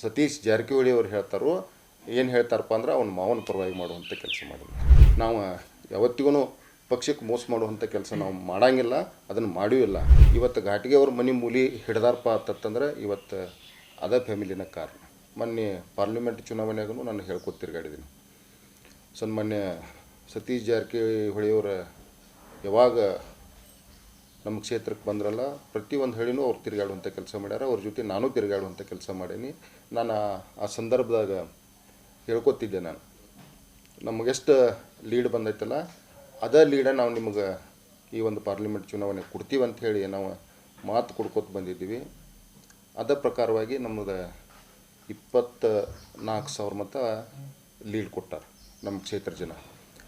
ಸತೀಶ್ ಜಾರಕಿಹೊಳಿ ಅವ್ರು ಹೇಳ್ತಾರೋ, ಏನು ಹೇಳ್ತಾರಪ್ಪ ಅಂದ್ರೆ ಅವ್ನ ಮಾವನ ಪರವಾಗಿ ಮಾಡುವಂಥ ಕೆಲಸ ಮಾಡಿದ್ವಿ ನಾವು ಯಾವತ್ತಿಗೂ ಪಕ್ಷಕ್ಕೆ ಮೋಸ ಮಾಡುವಂಥ ಕೆಲಸ ನಾವು ಮಾಡಂಗಿಲ್ಲ, ಅದನ್ನು ಮಾಡೂ ಇಲ್ಲ. ಇವತ್ತು ಘಾಟಿಗೆ ಅವ್ರ ಮನೆ ಮೂಲಿ ಹಿಡ್ದಾರಪ್ಪ ಅಂತಂದ್ರೆ ಇವತ್ತು ಅದ ಫ್ಯಾಮಿಲಿನ ಕಾರಣ. ಮೊನ್ನೆ ಪಾರ್ಲಿಮೆಂಟ್ ಚುನಾವಣೆಗೂ ನಾನು ಹೇಳ್ಕೊತ ತಿರ್ಗಾಡಿದ್ದೀನಿ ಸನ್ಮಾನ್ಯ ಸತೀಶ್ ಜಾರಕಿಹೊಳಿಯವರ ಯಾವಾಗ ನಮ್ಮ ಕ್ಷೇತ್ರಕ್ಕೆ ಬಂದ್ರಲ್ಲ, ಪ್ರತಿಯೊಂದು ಹಳ್ಳಿನೂ ಅವ್ರು ತಿರುಗಾಡುವಂಥ ಕೆಲಸ ಮಾಡ್ಯಾರ. ಅವ್ರ ಜೊತೆ ನಾನು ತಿರುಗಾಡುವಂಥ ಕೆಲಸ ಮಾಡೀನಿ. ನಾನು ಆ- ಸಂದರ್ಭದಾಗ ಹೇಳ್ಕೊತಿದ್ದೆ ನಾನು. ನಮಗೆಷ್ಟು ಲೀಡ್ ಬಂದೈತಲ್ಲ, ಅದೇ ಲೀಡ ನಾವು ನಿಮಗೆ ಈ ಒಂದು ಪಾರ್ಲಿಮೆಂಟ್ ಚುನಾವಣೆ ಕೊಡ್ತೀವಿ ಅಂತ ಹೇಳಿ ನಾವು ಮಾತು ಕೊಡ್ಕೊತ ಬಂದಿದ್ದೀವಿ. ಅದ ಪ್ರಕಾರವಾಗಿ ನಮ್ಮದು ಇಪ್ಪತ್ತ ನಾಲ್ಕು ಸಾವಿರ ಮತ ಲೀಡ್ ಕೊಟ್ಟಾರ ನಮ್ಮ ಕ್ಷೇತ್ರ ಜನ.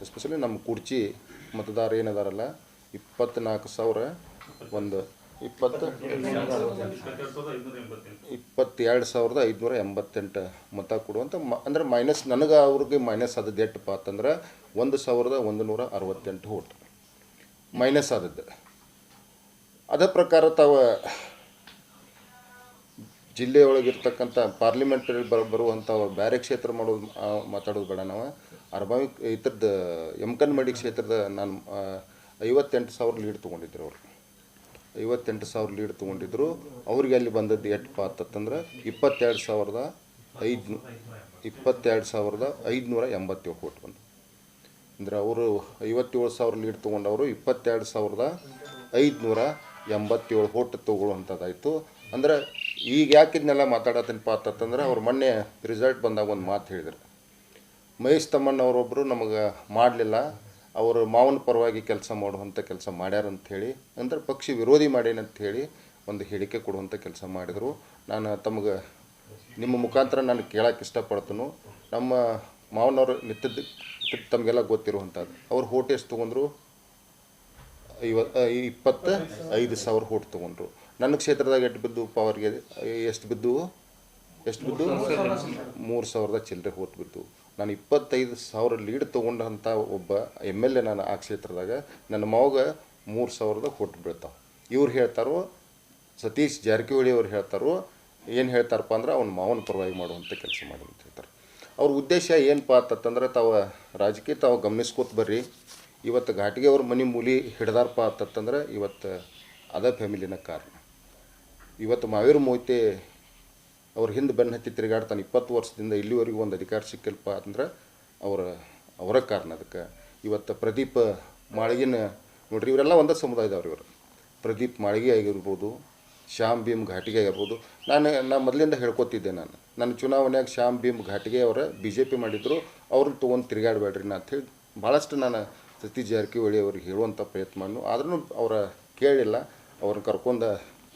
ಎಸ್ಪೆಷಲಿ ನಮ್ಮ ಕುರ್ಚಿ ಮತದಾರ ಏನದಾರಲ್ಲ ಇಪ್ಪತ್ತ್ನಾಲ್ಕು ಸಾವಿರ, ಒಂದು ಇಪ್ಪತ್ತು, ಇಪ್ಪತ್ತೆರಡು ಸಾವಿರದ ಐದುನೂರ ಎಂಬತ್ತೆಂಟು ಮತ ಕೊಡುವಂಥ ಮ ಅಂದ್ರೆ ಮೈನಸ್ ನನಗೆ ಅವ್ರಿಗೆ ಮೈನಸ್ ಆದದ್ದು ಎಟ್ಟಪ್ಪ ಅಂತಂದ್ರೆ ಒಂದು ಸಾವಿರದ ಒಂದು ನೂರ ಅರವತ್ತೆಂಟು ಓಟ್ ಮೈನಸ್ ಆದದ್ದು. ಅದರ ಪ್ರಕಾರ ತಾವು ಜಿಲ್ಲೆಯೊಳಗಿರ್ತಕ್ಕಂಥ ಪಾರ್ಲಿಮೆಂಟರಿ ಬರ ಬರುವಂಥ ಬೇರೆ ಕ್ಷೇತ್ರ ಮಾಡೋದು ಮಾತಾಡೋದು ಬೇಡ ನಾವು. ಅರ್ಬಾವಿ ಇದ್ರದ್ದು ಎಮ್ಕನ್ಮಡಿ ಕ್ಷೇತ್ರದ ನಾನು ಐವತ್ತೆಂಟು ಸಾವಿರ ಲೀಡ್ ತೊಗೊಂಡಿದ್ರು ಅವರು. ಐವತ್ತೆಂಟು ಸಾವಿರ ಲೀಡ್ ತೊಗೊಂಡಿದ್ರು. ಅವ್ರಿಗೆ ಅಲ್ಲಿ ಬಂದದ್ದು ಎಷ್ಟಪ್ಪ ಅಂತಂದ್ರೆ ಇಪ್ಪತ್ತೆರಡು ಸಾವಿರದ ಐದು ಇಪ್ಪತ್ತೆರಡು ಸಾವಿರದ ಐದುನೂರ ಎಂಬತ್ತೇಳು ಕೋಟಿ ಬಂದು ಅಂದರೆ ಅವರು ಐವತ್ತೇಳು ಸಾವಿರ ಲೀಡ್ ತೊಗೊಂಡವರು ಇಪ್ಪತ್ತೆರಡು ಸಾವಿರದ ಐದುನೂರ ಎಂಬತ್ತೇಳು ಕೋಟಿ ತೊಗೊಳ್ಳುವಂಥದ್ದಾಯಿತು. ಅಂದ್ರೆ ಈಗ ಯಾಕಿದ್ನೆಲ್ಲ ಮಾತಾಡತ್ತೀನಪ್ಪ ಅಂತಂದ್ರೆ ಅವ್ರು ಮೊನ್ನೆ ರಿಸಲ್ಟ್ ಬಂದಾಗ ಒಂದು ಮಾತು ಹೇಳಿದರು. ಮಹೇಶ್ ತಮ್ಮಣ್ಣವರೊಬ್ಬರು ನಮಗೆ ಮಾಡಲಿಲ್ಲ. ಅವರು ಮಾವನ ಪರವಾಗಿ ಕೆಲಸ ಮಾಡುವಂಥ ಕೆಲಸ ಮಾಡ್ಯಾರ ಅಂತ ಹೇಳಿ, ಅಂದ್ರೆ ಪಕ್ಷಿ ವಿರೋಧಿ ಹೇಳಿ ಒಂದು ಹೇಳಿಕೆ ಕೊಡುವಂಥ ಕೆಲಸ ಮಾಡಿದರು. ನಾನು ತಮಗೆ, ನಿಮ್ಮ ಮುಖಾಂತರ ನಾನು ಕೇಳಕ್ಕೆ ಇಷ್ಟಪಡ್ತೀನಿ. ನಮ್ಮ ಮಾವನವರು ನಿತ್ಯದ ತಮಗೆಲ್ಲ ಗೊತ್ತಿರುವಂಥದ್ದು ಅವ್ರು ಹೋಟ್ ಎಷ್ಟು ತೊಗೊಂಡ್ರು? ಐವ ಇಪ್ಪತ್ತ ಐದು ಸಾವಿರ ಹೋಟ್ ತೊಗೊಂಡ್ರು. ನನ್ನ ಕ್ಷೇತ್ರದಾಗ ಎಷ್ಟು ಬಿದ್ದು ಪವರ್ಗೆ ಎಷ್ಟು ಬಿದ್ದು ಎಷ್ಟು ಬಿದ್ದು ಮೂರು ಸಾವಿರದ ಚಿಲ್ಲರೆ ಹೋಟ್ ಬಿದ್ದು ನಾನು ಇಪ್ಪತ್ತೈದು ಸಾವಿರ ಲೀಡ್ ತೊಗೊಂಡಂಥ ಒಬ್ಬ ಎಂ ಎಲ್ ಎ ನಾನು ಆ ಕ್ಷೇತ್ರದಾಗ, ನನ್ನ ಮಾವಗೆ ಮೂರು ಸಾವಿರದ ಕೊಟ್ಟು ಬೀಳ್ತಾವೆ. ಇವ್ರು ಹೇಳ್ತಾರೋ, ಸತೀಶ್ ಜಾರಕಿಹೊಳಿ ಅವ್ರು ಹೇಳ್ತಾರೋ, ಏನು ಹೇಳ್ತಾರಪ್ಪ ಅಂದ್ರೆ ಅವ್ನ ಮಾವನ ಪರವಾಗಿ ಮಾಡುವಂಥ ಕೆಲಸ ಮಾಡಿ ಅಂತ ಹೇಳ್ತಾರೆ. ಅವ್ರ ಉದ್ದೇಶ ಏನಪ್ಪ ಅಂತಂದ್ರೆ ತಾವು ರಾಜಕೀಯ ತಾವು ಗಮನಿಸ್ಕೋತ ಬರ್ರಿ. ಇವತ್ತು ಘಾಟಿಗೆ ಅವ್ರ ಮನೆ ಮೂಲಿ ಹಿಡ್ದಾರಪ್ಪ ಅಂತಂದ್ರೆ ಇವತ್ತು ಅದ ಫ್ಯಾಮಿಲಿನ ಕಾರಣ. ಇವತ್ತು ಮಾವೀರ ಮೊಯ್ತೆ ಅವ್ರ ಹಿಂದೆ ಬೆನ್ನು ಹತ್ತಿ ತಿರುಗಾಡ್ತಾನೆ. ಇಪ್ಪತ್ತು ವರ್ಷದಿಂದ ಇಲ್ಲಿವರೆಗೂ ಒಂದು ಅಧಿಕಾರ ಸಿಕ್ಕಿಲ್ಪ ಅಂದ್ರೆ ಅವರ ಅವರ ಕಾರಣ ಅದಕ್ಕೆ. ಇವತ್ತು ಪ್ರದೀಪ್ ಮಾಳಿಗಿನ, ನೋಡ್ರಿ ಇವರೆಲ್ಲ ಒಂದೇ ಸಮುದಾಯದವ್ರು ಇವರು. ಪ್ರದೀಪ್ ಮಾಳಿಗೆ ಆಗಿರ್ಬೋದು, ಶ್ಯಾಮ್ ಭೀಮ್ ಘಾಟಿಗೆ ಆಗಿರ್ಬೋದು. ನಾನು ನಾನು ಮೊದಲಿಂದ ಹೇಳ್ಕೊತಿದ್ದೆ ನಾನು. ನನ್ನ ಚುನಾವಣೆಯಾಗ ಶ್ಯಾಮ್ ಭೀಮ್ ಘಾಟಿಗೆ ಅವರ ಬಿ ಜೆ ಪಿ ಮಾಡಿದ್ರು, ಅವ್ರನ್ನ ತೊಗೊಂಡು ತಿರುಗಾಡಬೇಡ್ರಿ ನಾ ಅಂಥೇಳಿ ಭಾಳಷ್ಟು ನಾನು ಸತೀಶ್ ಜಾರಕಿಹೊಳಿ ಅವ್ರಿಗೆ ಹೇಳುವಂಥ ಪ್ರಯತ್ನ ಮಾಡ್ನು ಆದ್ರೂ ಅವರ ಕೇಳಿಲ್ಲ, ಅವ್ರನ್ನ ಕರ್ಕೊಂಡು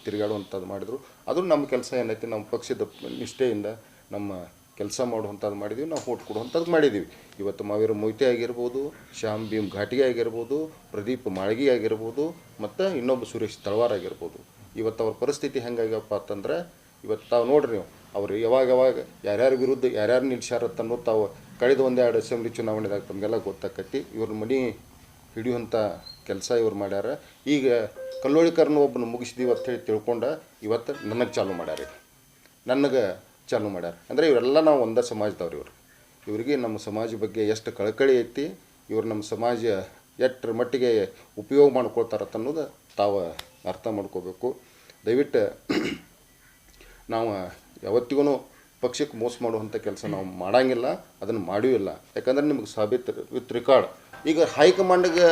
ತಿರುಗಾಡುವಂಥದ್ದು ಮಾಡಿದರು. ಅದು ನಮ್ಮ ಕೆಲಸ ಏನೈತಿ, ನಮ್ಮ ಪಕ್ಷದ ನಿಷ್ಠೆಯಿಂದ ನಮ್ಮ ಕೆಲಸ ಮಾಡುವಂಥದ್ದು ಮಾಡಿದ್ದೀವಿ ನಾವು ಓಟ್ ಕೊಡುವಂಥದ್ದು ಮಾಡಿದ್ದೀವಿ ಇವತ್ತು ಮಾವೀರ ಮೊಯ್ತೆ ಆಗಿರ್ಬೋದು, ಶ್ಯಾಮ್ ಭೀಮ್ ಘಾಟಿಗೆ ಆಗಿರ್ಬೋದು, ಪ್ರದೀಪ್ ಮಾಳ್ಗಿ ಆಗಿರ್ಬೋದು, ಮತ್ತು ಇನ್ನೊಬ್ಬ ಸುರೇಶ್ ತಳವಾರ್ ಆಗಿರ್ಬೋದು. ಇವತ್ತು ಅವ್ರ ಪರಿಸ್ಥಿತಿ ಹೆಂಗಾಗ್ಯಪ್ಪ ಅಂತಂದ್ರೆ, ಇವತ್ತು ತಾವು ನೋಡ್ರಿ ನೀವು, ಅವ್ರು ಯಾವಾಗ ಯಾವಾಗ ಯಾರ್ಯಾರ ವಿರುದ್ಧ ಯಾರ್ಯಾರು ನಿಲ್ಸ್ಯಾರತ್ತ ಅನ್ನೋದು ತಾವು ಕಳೆದ ಒಂದೆರಡು ಅಸೆಂಬ್ಲಿ ಚುನಾವಣೆದಾಗ ತಮಗೆಲ್ಲ ಗೊತ್ತಾಕತಿ ಇವ್ರ ಮನೆ ಹಿಡಿಯುವಂಥ ಕೆಲಸ ಇವ್ರು ಮಾಡ್ಯಾರ. ಈಗ ಕಲ್ಲೋಳಿಕರ್ನ ಒಬ್ಬನ ಮುಗಿಸಿದೀವಿ ಅಂತ ಹೇಳಿ ತಿಳ್ಕೊಂಡು ಇವತ್ತು ನನಗೆ ಚಾಲು ಮಾಡ್ಯಾರ ನನಗೆ ಚಾಲು ಮಾಡ್ಯಾರ. ಅಂದರೆ ಇವರೆಲ್ಲ ನಾವು ಒಂದೇ ಸಮಾಜದವ್ರು ಇವರು. ಇವರಿಗೆ ನಮ್ಮ ಸಮಾಜ ಬಗ್ಗೆ ಎಷ್ಟು ಕಳಕಳಿ ಐತಿ, ಇವ್ರು ನಮ್ಮ ಸಮಾಜ ಎಷ್ಟರ ಮಟ್ಟಿಗೆ ಉಪಯೋಗ ಮಾಡ್ಕೊಳ್ತಾರತ್ತ ಅನ್ನೋದು ತಾವು ಅರ್ಥ ಮಾಡ್ಕೋಬೇಕು. ದಯವಿಟ್ಟು ನಾವು ಯಾವತ್ತಿಗೂ ಪಕ್ಷಕ್ಕೆ ಮೋಸ ಮಾಡುವಂಥ ಕೆಲಸ ನಾವು ಮಾಡಂಗಿಲ್ಲ, ಅದನ್ನು ಮಾಡೂ ಇಲ್ಲ. ಯಾಕಂದ್ರೆ ನಿಮಗೆ ಸಾಬೀತು ವಿತ್ ರೆಕಾರ್ಡ್. ಈಗ ಹೈಕಮಾಂಡ್ಗೆ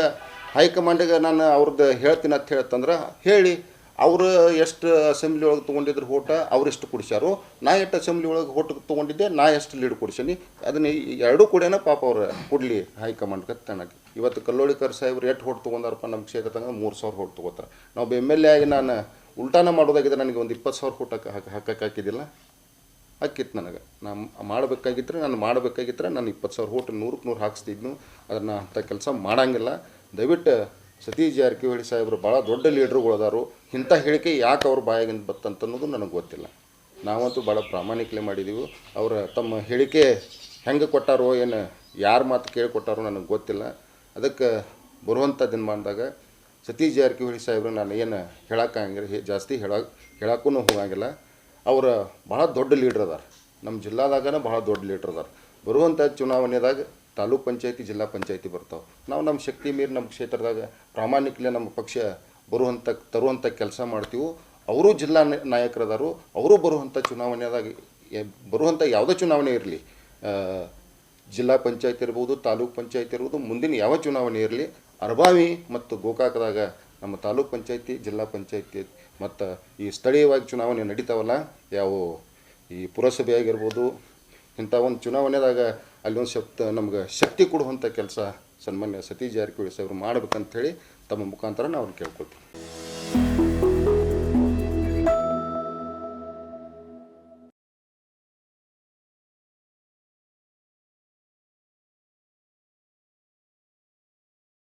ಹೈಕಮಾಂಡ್ಗೆ ನಾನು ಅವ್ರದ್ದು ಹೇಳ್ತೀನಿ ಅಂತ ಹೇಳ್ತಂದ್ರೆ, ಹೇಳಿ, ಅವರು ಎಷ್ಟು ಅಸೆಂಬ್ಲಿ ಒಳಗೆ ತೊಗೊಂಡಿದ್ರು ಓಟ, ಅವ್ರು ಎಷ್ಟು ಕುಡಿಸ್ಯಾರು. ನಾ ಎಷ್ಟು ಅಸೆಂಬ್ಲಿ ಒಳಗೆ ಓಟ್ ತೊಗೊಂಡಿದ್ದೆ, ನಾ ಎಷ್ಟು ಲೀಡ್ ಕೊಡ್ಸೀನಿ ಅದನ್ನ ಎರಡೂ ಕೂಡೇನ ಪಾಪ ಅವ್ರು ಕೊಡಲಿ ಹೈಕಮಾಂಡ್ ತಣ್ಣಗೆ ಇವತ್ತು ಕಲ್ಲೋಳಿಕರ್ ಸಾಹೇಬ್ರು ಎಷ್ಟು ಹೊಟ್ಟು ತೊಗೊಂಡಾರಪ್ಪ ನಮ್ಮ ಕ್ಷೇತ್ರದಾಗ? ಮೂರು ಸಾವಿರ ಓಟ್ ತೊಗೋತಾರೆ. ನಾವು ಎಂ ಎಲ್ ಎ ಆಗಿ ನಾನು ಉಲ್ಟಾನ ಮಾಡೋದಾಗಿದ್ರೆ ನನಗೆ ಒಂದು ಇಪ್ಪತ್ತು ಸಾವಿರ ಓಟ್ ಹಾಕಿ ಹಾಕಕ್ಕೆ ಹಾಕಿತ್ತು ನನಗೆ. ನಾನು ಮಾಡಬೇಕಾಗಿದ್ರೆ ನಾನು ಮಾಡಬೇಕಾಗಿದ್ರೆ ನಾನು ಇಪ್ಪತ್ತು ಸಾವಿರ ಓಟ್ ನೂರಕ್ಕೆ ನೂರು ಹಾಕಿಸ್ತಿದ್ನು. ಅದನ್ನು ಅಂಥ ಕೆಲಸ ಮಾಡಂಗಿಲ್ಲ. ದಯವಿಟ್ಟು ಸತೀಶ್ ಜಾರಕಿಹೊಳಿ ಸಾಹೇಬರು ಭಾಳ ದೊಡ್ಡ ಲೀಡ್ರುಗಳು ಅದಾರು. ಇಂಥ ಹೇಳಿಕೆ ಯಾಕೆ ಅವ್ರ ಬಾಯಾಗಿಂದ ಬತ್ತಂತನ್ನೋದು ನನಗೆ ಗೊತ್ತಿಲ್ಲ. ನಾವಂತೂ ಭಾಳ ಪ್ರಾಮಾಣಿಕಲೆ ಮಾಡಿದ್ದೀವಿ ಅವರ ತಮ್ಮ ಹೇಳಿಕೆ ಹೆಂಗೆ ಕೊಟ್ಟಾರೋ, ಏನು ಯಾರ ಮಾತು ಕೇಳಿಕೊಟ್ಟಾರೋ ನನಗೆ ಗೊತ್ತಿಲ್ಲ. ಅದಕ್ಕೆ ಬರುವಂಥ ದಿನಮಾನದಾಗ ಸತೀಶ್ ಜಾರಕಿಹೊಳಿ ಸಾಹೇಬ್ರು ನಾನು ಏನು ಹೇಳೋಕ್ಕಾಗಿಲ್ಲ ಜಾಸ್ತಿ ಹೇಳಕ್ಕೆ ಹೇಳಕ್ಕೂ ಹೋಗಂಗಿಲ್ಲ. ಅವರು ಭಾಳ ದೊಡ್ಡ ಲೀಡ್ರ್ ಅದಾರ. ನಮ್ಮ ಜಿಲ್ಲಾದಾಗನ ಭಾಳ ದೊಡ್ಡ ಲೀಡ್ರ್ ಅದಾರ. ಬರುವಂಥ ಚುನಾವಣೆದಾಗ ತಾಲೂಕ್ ಪಂಚಾಯತಿ, ಜಿಲ್ಲಾ ಪಂಚಾಯತಿ ಬರ್ತಾವೆ. ನಾವು ನಮ್ಮ ಶಕ್ತಿ ಮೀರಿ ನಮ್ಮ ಕ್ಷೇತ್ರದಾಗ ಪ್ರಾಮಾಣಿಕಲೆ ನಮ್ಮ ಪಕ್ಷ ಬರುವಂಥ ತರುವಂಥ ಕೆಲಸ ಮಾಡ್ತೀವಿ. ಅವರು ಜಿಲ್ಲಾ ನಾಯಕರದಾರು, ಅವರು ಬರುವಂಥ ಚುನಾವಣೆದಾಗ ಬರುವಂಥ ಯಾವುದೇ ಚುನಾವಣೆ ಇರಲಿ. ಜಿಲ್ಲಾ ಪಂಚಾಯತ್ ಇರ್ಬೋದು, ತಾಲೂಕ್ ಪಂಚಾಯತ್ ಇರ್ಬೋದು, ಮುಂದಿನ ಯಾವ ಚುನಾವಣೆ ಇರಲಿ, ಅರಬಾವಿ ಮತ್ತು ಗೋಕಾಕದಾಗ ನಮ್ಮ ತಾಲೂಕ್ ಪಂಚಾಯತಿ, ಜಿಲ್ಲಾ ಪಂಚಾಯತಿ ಮತ್ತು ಈ ಸ್ಥಳೀಯವಾಗಿ ಚುನಾವಣೆ ನಡೀತಾವಲ್ಲ, ಯಾವ ಈ ಪುರಸಭೆ ಆಗಿರ್ಬೋದು ಇಂಥ ಒಂದು ಚುನಾವಣೆದಾಗ ಅಲ್ಲಿ ಒಂದು ಶಕ್ತ ನಮ್ಗೆ ಶಕ್ತಿ ಕೊಡುವಂಥ ಕೆಲಸ ಸನ್ಮಾನ್ಯ ಸತೀಶ್ ಜಾರಕಿಹೊಳಿ ಸಾಹೇಬರು ಮಾಡ್ಬೇಕಂತ ಹೇಳಿ ತಮ್ಮ ಮುಖಾಂತರ ನಾವು ಕೇಳ್ಕೊಳ್ತೀವಿ